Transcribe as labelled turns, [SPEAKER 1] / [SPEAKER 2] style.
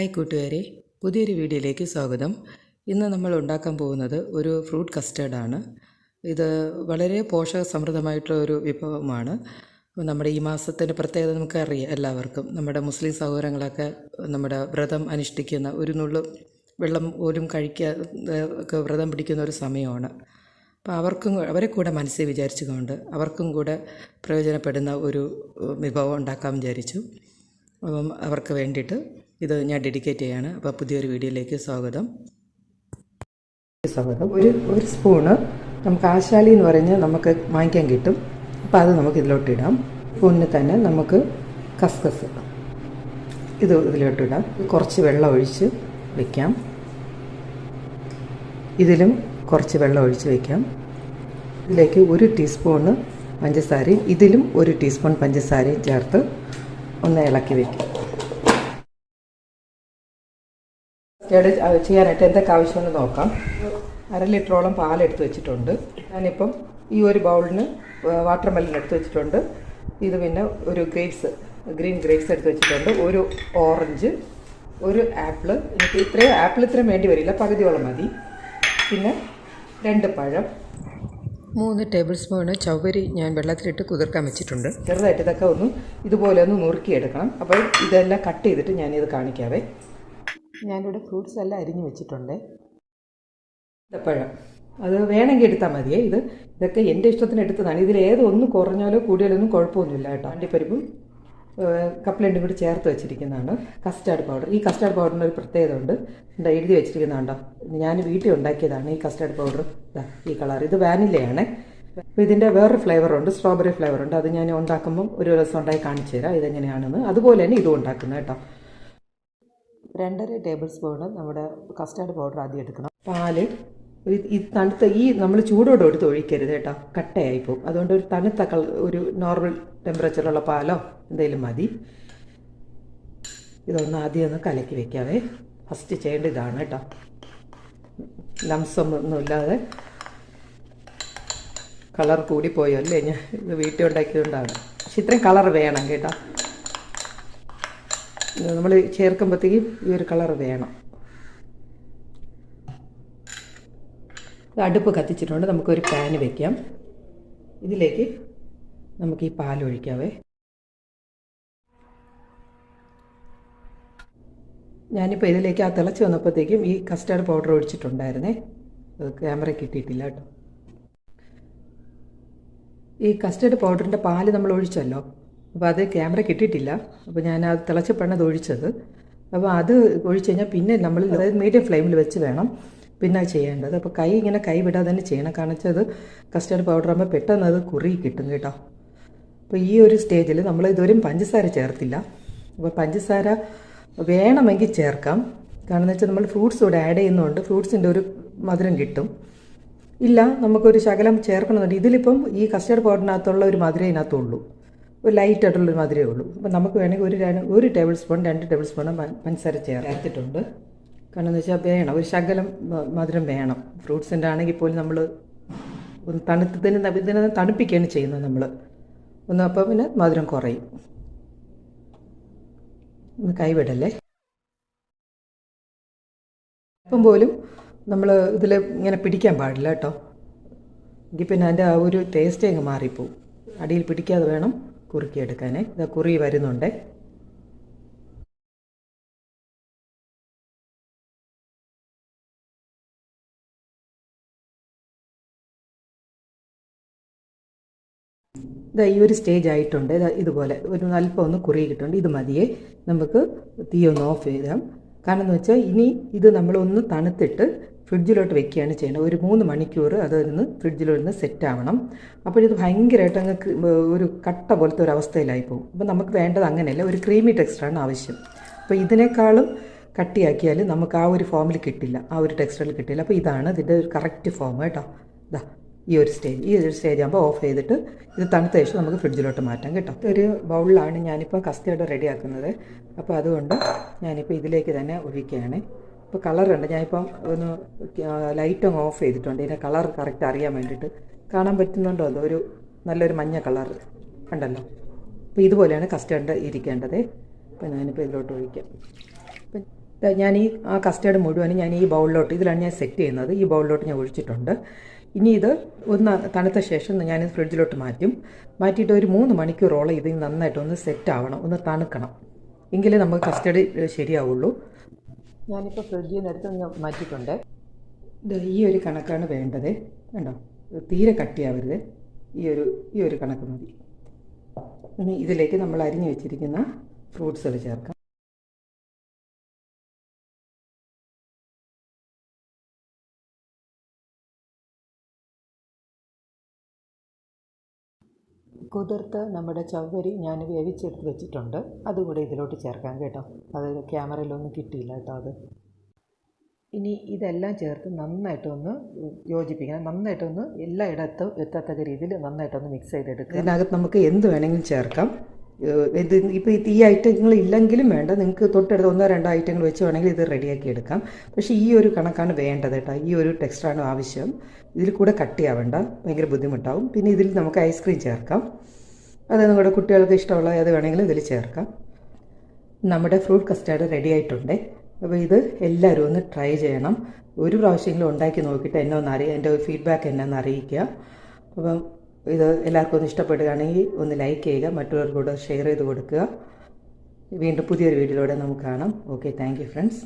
[SPEAKER 1] Hi കൂട്ടുകാരെ പുതിയൊരു വീഡിയോയിലേക്ക് സ്വാഗതം. ഇന്ന് നമ്മൾ ഉണ്ടാക്കാൻ പോകുന്നത് ഒരു ഫ്രൂട്ട് കസ്റ്റേർഡാണ് ഇത് വളരെ പോഷക സമൃദ്ധമായിട്ടുള്ള ഒരു വിഭവമാണ്. നമ്മുടെ ഈ മാസത്തിന്റെ പ്രത്യേകത നമുക്കറിയാം എല്ലാവർക്കും. നമ്മുടെ മുസ്ലിം സഹോദരങ്ങളൊക്കെ നമ്മുടെ വ്രതം അനുഷ്ഠിക്കുന്ന ഒരു നുള്ളു വെള്ളം പോലും കഴിക്കാതെ ഒക്കെ വ്രതം പിടിക്കുന്ന ഒരു സമയമാണ്. അപ്പോൾ അവർക്കും അവരെ കൂടെ മനസ്സിൽ വിചാരിച്ചുകൊണ്ട് അവർക്കും കൂടെ പ്രയോജനപ്പെടുന്ന ഒരു വിഭവം ഉണ്ടാക്കാൻ വിചാരിച്ചു. അപ്പം അവർക്ക് വേണ്ടിയിട്ട് ഇത് ഞാൻ ഡെഡിക്കേറ്റ് ചെയ്യാണ്. അപ്പോൾ പുതിയൊരു വീഡിയോയിലേക്ക് സ്വാഗതം. സ്വാഗതം. ഒരു ഒരു സ്പൂണ് നമുക്ക് ആശാലി എന്ന് പറഞ്ഞ് നമുക്ക് വാങ്ങിക്കാൻ കിട്ടും. അപ്പോൾ അത് നമുക്ക് ഇതിലോട്ട് ഇടാം സ്പൂണിന് തന്നെ നമുക്ക് കസ്കസ് ഇത് ഇതിലോട്ട് ഇടാം കുറച്ച് വെള്ളം ഒഴിച്ച് വയ്ക്കാം ഇതിലും കുറച്ച് വെള്ളം ഒഴിച്ച് വയ്ക്കാം ഇതിലേക്ക് ഒരു ടീസ്പൂണ് പഞ്ചസാരയും ഇതിലും ഒരു ടീസ്പൂൺ പഞ്ചസാരയും ചേർത്ത് ഒന്ന് ഇളക്കി വെക്കും. കസ്റ്റേർഡ് ചെയ്യാനായിട്ട് എന്തൊക്കെ ആവശ്യമെന്ന് നോക്കാം. അര ലിറ്ററോളം പാലെടുത്ത് വെച്ചിട്ടുണ്ട്. ഞാനിപ്പം ഈ ഒരു ബൗളിന് വാട്ടർ മെലൺ എടുത്ത് വെച്ചിട്ടുണ്ട്. ഇത് പിന്നെ ഒരു ഗ്രേപ്സ് ഗ്രീൻ ഗ്രേപ്സ് എടുത്ത് വെച്ചിട്ടുണ്ട്. ഒരു ഓറഞ്ച് ഒരു ആപ്പിൾ. എനിക്ക് ഇത്രയും ആപ്പിൾ ഇത്രയും വേണ്ടി വരില്ല. പകുതിയോളം മതി. പിന്നെ രണ്ട് പഴം. മൂന്ന് ടേബിൾ സ്പൂണ് ചവരി ഞാൻ വെള്ളത്തിലിട്ട് കുതിർക്കാൻ വെച്ചിട്ടുണ്ട്. ചെറുതായിട്ട് ഇതൊക്കെ ഒന്ന് ഇതുപോലെ ഒന്ന് നുറുക്കിയെടുക്കണം. അപ്പോൾ ഇതെല്ലാം കട്ട് ചെയ്തിട്ട് ഞാനിത് കാണിക്കാവേ. ഞാനിവിടെ ഫ്രൂട്ട്സ് എല്ലാം അരിഞ്ഞു വെച്ചിട്ടുണ്ട്. പഴം. അത് വേണമെങ്കിൽ എടുത്താൽ മതിയേ. ഇത് ഇതൊക്കെ എന്റെ ഇഷ്ടത്തിന് എടുത്തതാണ്. ഇതിൽ ഏതൊന്നും കുറഞ്ഞാലോ കൂടിയാലോ ഒന്നും കുഴപ്പമൊന്നുമില്ല കേട്ടോ. അണ്ടിപ്പരിപ്പും കപ്പലണ്ടും കൂടി ചേർത്ത് വെച്ചിരിക്കുന്നതാണ്. കസ്റ്റാർഡ് പൗഡർ ഈ കസ്റ്റാർഡ് പൗഡറിന് ഒരു പ്രത്യേകത ഉണ്ട്. എന്താ എഴുതി വെച്ചിരിക്കുന്നതുണ്ടോ ഞാൻ വീട്ടിൽ ഉണ്ടാക്കിയതാണ് ഈ കസ്റ്റാർഡ് പൗഡർ ഈ കളർ ഇത് വാനിലയാണ് അപ്പോൾ ഇതിന്റെ വേറൊരു ഫ്ലേവറുണ്ട് സ്ട്രോബെറി ഫ്ലേവർ ഉണ്ട്. അത് ഞാൻ ഉണ്ടാക്കുമ്പം ഒരു ദിവസം ഉണ്ടാക്കി കാണിച്ചു തരാം. ഇതെങ്ങനെയാണെന്ന്. അതുപോലെ തന്നെ ഇതും ഉണ്ടാക്കുന്നത് കേട്ടോ. രണ്ടര ടേബിൾ സ്പൂണ് നമ്മുടെ കസ്റ്റാർഡ് പൗഡർ ആദ്യം എടുക്കണം. പാൽ ഈ തണുത്ത ഈ നമ്മൾ ചൂടോടെ എടുത്ത് ഒഴിക്കരുത് കേട്ടോ. കട്ടയായി പോകും. അതുകൊണ്ട് ഒരു തണുത്ത കൾ ഒരു നോർമൽ ടെമ്പറേച്ചറുള്ള പാലോ എന്തെങ്കിലും മതി. ഇതൊന്ന് ആദ്യം ഒന്ന് കലക്കി വെക്കാവേ. ഫസ്റ്റ് ചെയ്യേണ്ട ഇതാണ് കേട്ടോ. ലംസം ഇല്ലാതെ കളർ കൂടിപ്പോയോ അല്ലേ? ഞാൻ ഇത് വീട്ടിൽ ഉണ്ടാക്കിയതുകൊണ്ടാണ്. പക്ഷെ ഇത്രയും കളർ വേണം കേട്ടോ. നമ്മൾ ചേർക്കുമ്പോഴത്തേക്കും ഈ ഒരു കളർ വേണം. അടുപ്പ് കത്തിച്ചിട്ടുണ്ട്. നമുക്കൊരു പാന് വയ്ക്കാം ഇതിലേക്ക് നമുക്ക് ഈ പാൽ ഒഴിക്കാവേ. ഞാനിപ്പോൾ ഇതിലേക്ക് ആ തിളച്ച് വന്നപ്പോഴത്തേക്കും ഈ കസ്റ്റാർഡ് പൗഡർ ഒഴിച്ചിട്ടുണ്ടായിരുന്നേ. അത് ക്യാമറ കിട്ടിയിട്ടില്ല കേട്ടോ. ഈ കസ്റ്റേർഡ് പൗഡറിന്റെ പാൽ നമ്മൾ ഒഴിച്ചല്ലോ? അപ്പോൾ അത് ക്യാമറ കിട്ടിയിട്ടില്ല. അപ്പോൾ ഞാൻ അത് തിളച്ചപ്പോഴാണ് അത് ഒഴിച്ചത്. അപ്പോൾ അത് ഒഴിച്ച് കഴിഞ്ഞാൽ പിന്നെ നമ്മൾ അതായത് മീഡിയം ഫ്ലെയിമിൽ വെച്ച് വേണം പിന്നെ ചെയ്യേണ്ടത്. അപ്പോൾ കൈ ഇങ്ങനെ കൈ വിടാതെ തന്നെ ചെയ്യണം. കാരണം വെച്ചാൽ അത് കസ്റ്റേർഡ് പൗഡർ ആകുമ്പോൾ പെട്ടെന്ന് അത് കുറി കിട്ടും കേട്ടോ. അപ്പോൾ ഈ ഒരു സ്റ്റേജിൽ നമ്മൾ ഇതുവരെയും പഞ്ചസാര ചേർത്തില്ല. അപ്പോൾ പഞ്ചസാര വേണമെങ്കിൽ ചേർക്കാം. കാരണം വെച്ചാൽ നമ്മൾ ഫ്രൂട്ട്സ് കൂടെ ആഡ് ചെയ്യുന്നതുകൊണ്ട് ഫ്രൂട്ട്സിന്റെ ഒരു മധുരം കിട്ടും. ഇല്ല നമുക്കൊരു ശകലം ചേർക്കണമെന്നുണ്ട് ഇതിലിപ്പം ഈ കസ്റ്റേർഡ് പൗഡറിനകത്തുള്ള ഒരു മധുരം ഇതിനകത്തുള്ളൂ. ഒരു ലൈറ്റ് ആയിട്ടുള്ളൊരു മധുരമേ ഉള്ളൂ. അപ്പം നമുക്ക് വേണമെങ്കിൽ ഒരു ഒരു ടേബിൾ സ്പൂൺ രണ്ട് ടേബിൾ സ്പൂൺ പഞ്ചസാര ചേർത്തിട്ടുണ്ട് കാരണം എന്ന് വെച്ചാൽ വേണം. ഒരു ശകലം മധുരം വേണം. ഫ്രൂട്ട്സിന്റെ ആണെങ്കിൽ പോലും നമ്മൾ ഒന്ന് തണുത്തതിന് ഇതിനെ തണുപ്പിക്കുകയാണ് ചെയ്യുന്നത് നമ്മൾ ഒന്ന് അപ്പോൾ പിന്നെ മധുരം കുറയും. ഒന്ന് കൈവിടല്ലേ? അപ്പം പോലും നമ്മൾ ഇതിൽ ഇങ്ങനെ പിടിക്കാൻ പാടില്ല കേട്ടോ. എങ്കിൽ പിന്നെ അതിന്റെ ആ ഒരു ടേസ്റ്റ് അങ്ങ് മാറിപ്പോവും. അടിയിൽ പിടിക്കാതെ വേണം. കുറുക്കിയെടുക്കാനേ. ഇത് കുറി വരുന്നുണ്ട്. ഇതാ ഈ ഒരു സ്റ്റേജ് ആയിട്ടുണ്ട്. ഇതുപോലെ. ഒരു അല്പം ഒന്ന് കുറി കിട്ടുന്നുണ്ട്. ഇത് മതിയേ. നമുക്ക് തീ ഒന്ന് ഓഫ് ചെയ്യാം. കാരണം എന്ന് വെച്ചാൽ ഇനി ഇത് നമ്മളൊന്ന് തണുത്തിട്ട് ഫ്രിഡ്ജിലോട്ട് വെക്കുകയാണ് ചെയ്യേണ്ടത് ഒരു മൂന്ന് മണിക്കൂർ അതൊന്ന് ഫ്രിഡ്ജിലൊന്ന് സെറ്റ് ആവണം. അപ്പോഴിത് ഭയങ്കരമായിട്ട് അങ്ങ് ഒരു കട്ട പോലത്തെ ഒരു അവസ്ഥയിലായി പോകും. അപ്പോൾ നമുക്ക് വേണ്ടത് അങ്ങനെയല്ല ഒരു ക്രീമി ടെക്സ്റ്ററാണ് ആവശ്യം. അപ്പോൾ ഇതിനേക്കാളും കട്ടിയാക്കിയാൽ നമുക്ക് ആ ഒരു ഫോമിൽ കിട്ടില്ല. ആ ഒരു ടെക്സ്റ്ററിൽ കിട്ടില്ല. അപ്പോൾ ഇതാണ് ഇതിന്റെ ഒരു കറക്റ്റ് ഫോം കേട്ടോ. ഇതാ ഈ ഒരു സ്റ്റേജ് ഈ ഒരു സ്റ്റേജ് ആകുമ്പോൾ ഓഫ് ചെയ്തിട്ട് ഇത് തണുത്ത ശേഷം നമുക്ക് ഫ്രിഡ്ജിലോട്ട് മാറ്റാം കേട്ടോ. ഒരു ബൗളിലാണ് ഞാനിപ്പോൾ കസ്റ്റേർഡ് റെഡിയാക്കുന്നത്. അപ്പോൾ അതുകൊണ്ട് ഞാനിപ്പോൾ ഇതിലേക്ക് തന്നെ ഒഴിക്കുകയാണ്. ഇപ്പോൾ കളറുണ്ട് ഞാനിപ്പം ഒന്ന് ലൈറ്റ് അങ്ങ് ഓഫ് ചെയ്തിട്ടുണ്ട്. ഇതിന്റെ കളർ കറക്റ്റ് അറിയാൻ വേണ്ടിയിട്ട്. കാണാൻ പറ്റുന്നുണ്ടോ? അതോ ഒരു നല്ലൊരു മഞ്ഞ കളർ ഉണ്ടല്ലോ. അപ്പോൾ ഇതുപോലെയാണ് കസ്റ്റേർഡ് ഇരിക്കേണ്ടത്. അപ്പോൾ ഞാനിപ്പോൾ ഇതിലോട്ട് ഒഴിക്കാം. അപ്പം ഞാൻ ഈ ആ കസ്റ്റേർഡ് മുഴുവനും ഞാൻ ഈ ബൗളിലോട്ട് ഇതിലാണ് ഞാൻ സെറ്റ് ചെയ്യുന്നത്. ഈ ബൗളിലോട്ട് ഞാൻ ഒഴിച്ചിട്ടുണ്ട്. ഇനി ഇത് ഒന്ന് തണുത്ത ശേഷം ഞാൻ ഫ്രിഡ്ജിലോട്ട് മാറ്റും. മാറ്റിയിട്ട് ഒരു മൂന്ന് മണിക്കൂറോളം ഇത് നന്നായിട്ടൊന്ന് സെറ്റ് ആവണം. ഒന്ന് തണുക്കണം. എങ്കിലേ നമുക്ക് കസ്റ്റഡി ശരിയാവുള്ളൂ. ഞാനിപ്പോൾ ഫ്രിഡ്ജിൽ നിന്ന് എടുത്ത് ഞാൻ മാറ്റിയിട്ടുണ്ട്. ഇത് ഈ ഒരു കണക്കാണ് വേണ്ടത്. കണ്ടോ? തീരെ കട്ടിയാവരുത്. ഈ ഒരു ഈ ഒരു കണക്ക് മതി. ഇനി ഇതിലേക്ക് നമ്മൾ അരിഞ്ഞു വെച്ചിരിക്കുന്ന ഫ്രൂട്ട്സുകൾ ചേർക്കാം. കുതിർത്ത് നമ്മുടെ ചവ്വരി ഞാൻ വേവിച്ചെടുത്ത് വെച്ചിട്ടുണ്ട്. അതും കൂടെ ഇതിലോട്ട് ചേർക്കാം കേട്ടോ. അത് ക്യാമറയിലൊന്നും കിട്ടിയില്ല കേട്ടോ അത്. ഇനി ഇതെല്ലാം ചേർത്ത് നന്നായിട്ടൊന്ന് യോജിപ്പിക്കണം. നന്നായിട്ടൊന്ന് എല്ലായിടത്തും എത്തത്തക്ക രീതിയിൽ നന്നായിട്ടൊന്ന് മിക്സ് ചെയ്തെടുക്കുക ഇതിനകത്ത് നമുക്ക് എന്ത് വേണമെങ്കിലും ചേർക്കാം. ഇത് ഇപ്പോൾ ഈ ഐറ്റങ്ങൾ ഇല്ലെങ്കിലും വേണ്ട. നിങ്ങൾക്ക് തൊട്ടടുത്ത് ഒന്നോ രണ്ടോ ഐറ്റങ്ങൾ വെച്ച് വേണമെങ്കിൽ ഇത് റെഡിയാക്കി എടുക്കാം. പക്ഷേ ഈ ഒരു കണക്കാണ് വേണ്ടത് കേട്ടോ. ഈ ഒരു ടെക്സ്റ്റാണ് ആവശ്യം. ഇതിൽ കൂടെ കട്ടിയാവേണ്ട ഭയങ്കര ബുദ്ധിമുട്ടാവും. പിന്നെ ഇതിൽ നമുക്ക് ഐസ്ക്രീം ചേർക്കാം. അത് നിങ്ങളുടെ കുട്ടികൾക്ക് ഇഷ്ടമുള്ള ഏത് വേണമെങ്കിലും ഇതിൽ ചേർക്കാം. നമ്മുടെ ഫ്രൂട്ട് കസ്റ്റാർഡ് റെഡി ആയിട്ടുണ്ട്. അപ്പോൾ ഇത് എല്ലാവരും ഒന്ന് ട്രൈ ചെയ്യണം. ഒരു പ്രാവശ്യമെങ്കിലും ഉണ്ടാക്കി നോക്കിയിട്ട് എന്നെ ഒന്ന് അറിയാം എന്റെ ഫീഡ്ബാക്ക് എന്നെ ഒന്ന് അറിയിക്കുക. അപ്പം ഇത് എല്ലാവർക്കും ഒന്ന് ഇഷ്ടപ്പെടുകയാണെങ്കിൽ ഒന്ന് ലൈക്ക് ചെയ്യുക മറ്റുള്ളവർക്കൂടെ ഷെയർ ചെയ്ത് കൊടുക്കുക. വീണ്ടും പുതിയൊരു വീഡിയോയിലൂടെ നമുക്ക് കാണാം. Okay thank friends